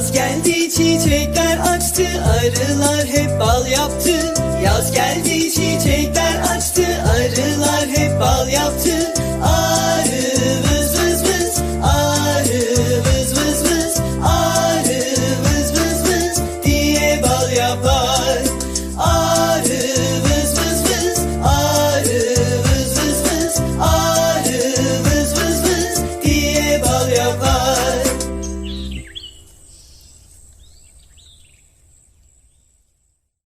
Yaz geldi çiçekler açtı arılar hep bal yaptı. Yaz geldi çiçekler açtı arılar hep bal yaptı. Arı vız vız vız arı vız vız vız arı vız vız vız diye bal yapar.